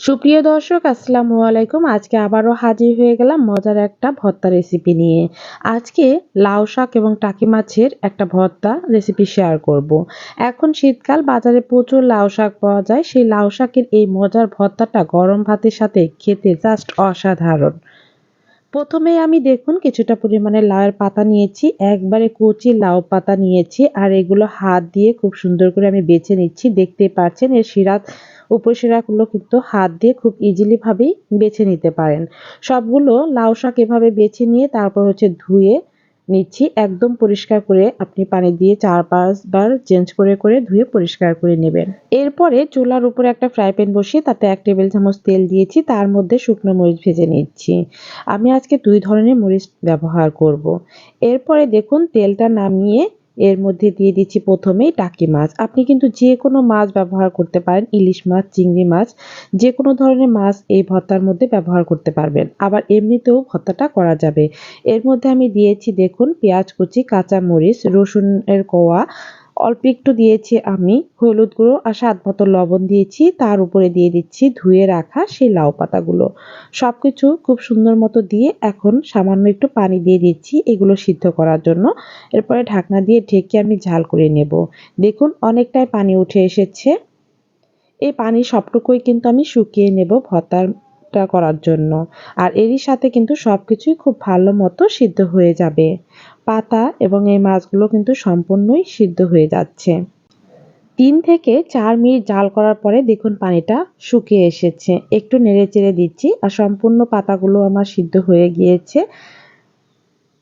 সুপ্রিয় দর্শক, আসসালামু আলাইকুম। আজকে আবারও হাজির হয়ে গেলাম মজার একটা ভর্তা রেসিপি নিয়ে। আজকে লাউ শাক এবং টাকি মাছের একটা ভর্তা রেসিপি শেয়ার করব। এখন শীতকাল, বাজারে প্রচুর লাউ শাক পাওয়া যায়। সেই লাউ শাকের এই মজার ভর্তাটা গরম ভাতের সাথে খেতে জাস্ট অসাধারণ। প্রথমে আমি দেখুন কিছুটা পরিমাণে লাউয়ের পাতা নিয়েছি, একবারে কুচি লাউ পাতা নিয়েছি, আর এগুলো হাত দিয়ে খুব সুন্দর করে আমি বেছে নিচ্ছি, দেখতে পাচ্ছেন এর শিরাত উপশিরাগুলো কিন্তু হাত দিয়ে খুব ইজিলিভাবেই বেছে নিতে পারেন। সবগুলো লাউ শাক এভাবে বেছে নিয়ে তারপর হচ্ছে ধুয়ে নিচ্ছি একদম পরিষ্কার করে আপনি পানি দিয়ে চার পাঁচবার চেঞ্জ করে করে ধুয়ে পরিষ্কার করে নেবেন এরপরে চুলার উপরে একটা ফ্রাই প্যান বসিয়ে তাতে এক টেবিল চামচ তেল দিয়েছি, তার মধ্যে শুকনো মরিচ ভেজে নিচ্ছি আমি আজকে দুই ধরনের মরিচ ব্যবহার করব। এরপরে দেখুন তেলটা নামিয়ে এর মধ্যে দিয়ে দিচ্ছি প্রথমেই টাকি মাছ। আপনি কিন্তু যে কোনো মাছ ব্যবহার করতে পারেন, ইলিশ মাছ, চিংড়ি মাছ যে কোনো ধরনের মাছ এই ভর্তার মধ্যে ব্যবহার করতে পারবেন। আবার এমনিতেও ভর্তাটা করা যাবে। এর মধ্যে আমি দিয়েছি দেখুন পেঁয়াজ কুচি কাঁচা মরিচ রসুনের কোয়া অল্প একটু দিয়েছি আমি হলুদ গুঁড়ো আর স্বাদ মতো লবণ দিয়েছি। তার উপরে দিয়ে দিচ্ছি ধুয়ে রাখা সেই লাউ পাতাগুলো। সব কিছু খুব সুন্দর মতো দিয়ে এখন সামান্য একটু পানি দিয়ে দিচ্ছি এগুলো সিদ্ধ করার জন্য। এরপরে ঢাকনা দিয়ে ঢেকে আমি ঝাল করে নেব। দেখুন অনেকটাই পানি উঠে এসেছে। এই পানি সবটুকুই কিন্তু আমি শুকিয়ে নেব ভর্তাটা করার জন্য। আর এরই সাথে কিন্তু সব কিছুই খুব ভালো মতো সিদ্ধ হয়ে যাবে। পাতা এবং এই মাছগুলো কিন্তু সম্পূর্ণই সিদ্ধ হয়ে যাচ্ছে। তিন থেকে চার মিনিট জাল করার পরে দেখুন পানিটা শুকিয়ে এসেছে। একটু নেড়ে চেড়ে দিচ্ছি আর সম্পূর্ণ পাতাগুলো আমার সিদ্ধ হয়ে গিয়েছে।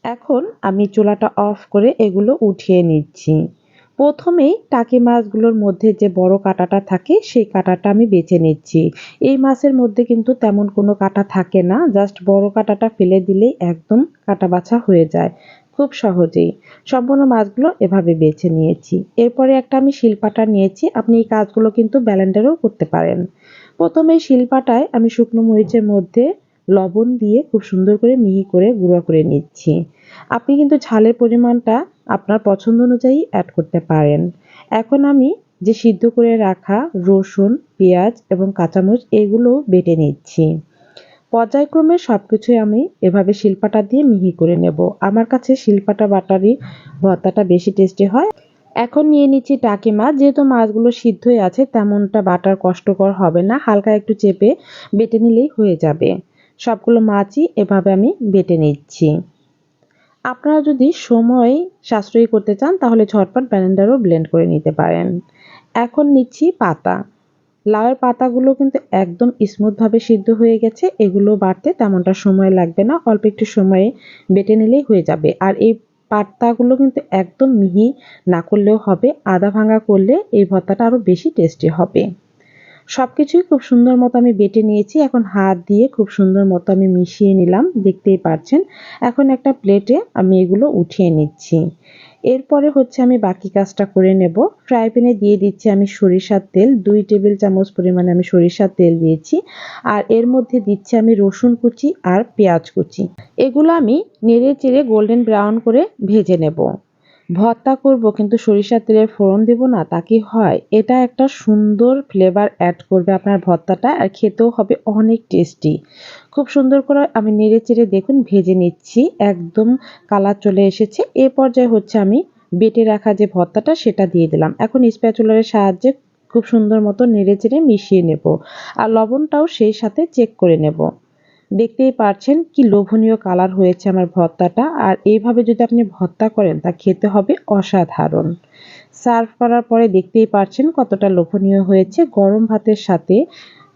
এখন আমি চুলাটা অফ করে এগুলো উঠিয়ে নিচ্ছি। প্রথমেই টাকি মাছগুলোর মধ্যে যে বড় কাঁটাটা থাকে, সেই কাঁটাটা আমি বেছে নিচ্ছি। এই মাছের মধ্যে কিন্তু তেমন কোনো কাঁটা থাকে না, জাস্ট বড় কাঁটাটা ফেলে দিলেই একদম কাঁটা বাছা হয়ে যায়। খুব সহজেই। সম্পূর্ণ মাছগুলো এভাবে বেছে নিয়েছি। এরপরে একটা আমি শিলপাটা নিয়েছি। আপনি এই কাজগুলো কিন্তু ব্যালেন্ডারেও করতে পারেন। প্রথমে শিলপাটায় আমি শুকনো মরিচের মধ্যে লবণ দিয়ে খুব সুন্দর করে মিহি করে গুঁড়ো করে নিচ্ছি। আপনি কিন্তু ঝালের পরিমাণটা আপনার পছন্দ অনুযায়ী অ্যাড করতে পারেন। এখন আমি যে সিদ্ধ করে রাখা রসুন, পেঁয়াজ এবং কাঁচামরিচ এগুলো বেটে নিচ্ছি। পর্যায়ক্রমে সব কিছুই আমি এভাবে শিল্পাটা দিয়ে মিহি করে নেব। আমার কাছে শিল্পাটা, বাটারি, ভর্তাটা বেশি টেস্টি হয়। এখন নিয়ে নিচ্ছি টাকি মাছ। যেহেতু মাছগুলো সিদ্ধই আছে, তেমনটা বাটার কষ্টকর হবে না। হালকা একটু চেপে বেটে নিলেই হয়ে যাবে। সবগুলো মাছই এভাবে আমি বেটে নিচ্ছি। আপনারা যদি সময় সাশ্রয়ী করতে চান, তাহলে ঝটপট ব্যালেন্ডারও ব্লেন্ড করে নিতে পারেন। এখন নিচ্ছি পাতা। লাউয়ের পাতাগুলো কিন্তু একদম স্মুথভাবে সিদ্ধ হয়ে গেছে, এগুলো বাড়তে তেমনটা সময় লাগবে না, অল্প একটু সময়ে বেটে নিলেই হয়ে যাবে। আর এই পাতাগুলো কিন্তু একদম মিহি না করলেও হবে, আদা ভাঙা করলে এই ভর্তাটা আরও বেশি টেস্টি হবে। সব কিছুই খুব সুন্দর মতো আমি বেটে নিয়েছি। এখন হাত দিয়ে খুব সুন্দর মতো আমি মিশিয়ে নিলাম, দেখতেই পাচ্ছেন এখন একটা প্লেটে আমি এগুলো উঠিয়ে নিচ্ছি। এরপরে হচ্ছে আমি বাকি কাজটা করে নেব। ফ্রাই প্যানে দিয়ে দিচ্ছি আমি সরিষার তেল, দুই টেবিল চামচ পরিমাণে আমি সরিষার তেল দিয়েছি। আর এর মধ্যে দিচ্ছি আমি রসুন কুচি আর পেঁয়াজ কুচি। এগুলো আমি নেড়ে চেড়ে গোল্ডেন ব্রাউন করে ভেজে নেব। ভর্তা করব, কিন্তু সরিষার তেলের ফোড়ন দেব না, তা কি হয়? এটা একটা সুন্দর ফ্লেভার অ্যাড করবে আপনার ভর্তাটা আর খেতেও হবে অনেক টেস্টি খুব সুন্দর করে আমি নেড়ে চেড়ে দেখুন, ভেজে নিচ্ছি, একদম কালার চলে এসেছে। এ পর্যায়ে হচ্ছে আমি বেটে রাখা যে ভর্তাটা সেটা দিয়ে দিলাম। এখন স্প্যাচুলারের সাহায্যে খুব সুন্দর মতো নেড়ে চেড়ে মিশিয়ে নেব। আর লবণটাও সেই সাথে চেক করে নেব। দেখতেই পারছেন কি লোভনীয় কালার হয়েছে আমার ভর্তাটা। আর এইভাবে যদি আপনি ভর্তা করেন, তা খেতে হবে অসাধারণ। সার্ভ করার পরে দেখতেই পারছেন কতটা লোভনীয় হয়েছে। গরম ভাতের সাথে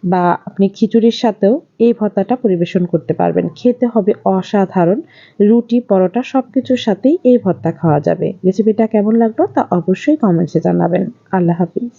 বা আপনি খিচুড়ির সাথেও এই ভর্তাটা পরিবেশন করতে পারবেন। খেতে হবে অসাধারণ। রুটি, পরোটা সব কিছুর সাথেই এই ভর্তা খাওয়া যাবে। রেসিপিটা কেমন লাগল তা অবশ্যই কমেন্টসে জানাবেন। আল্লাহ হাফিজ।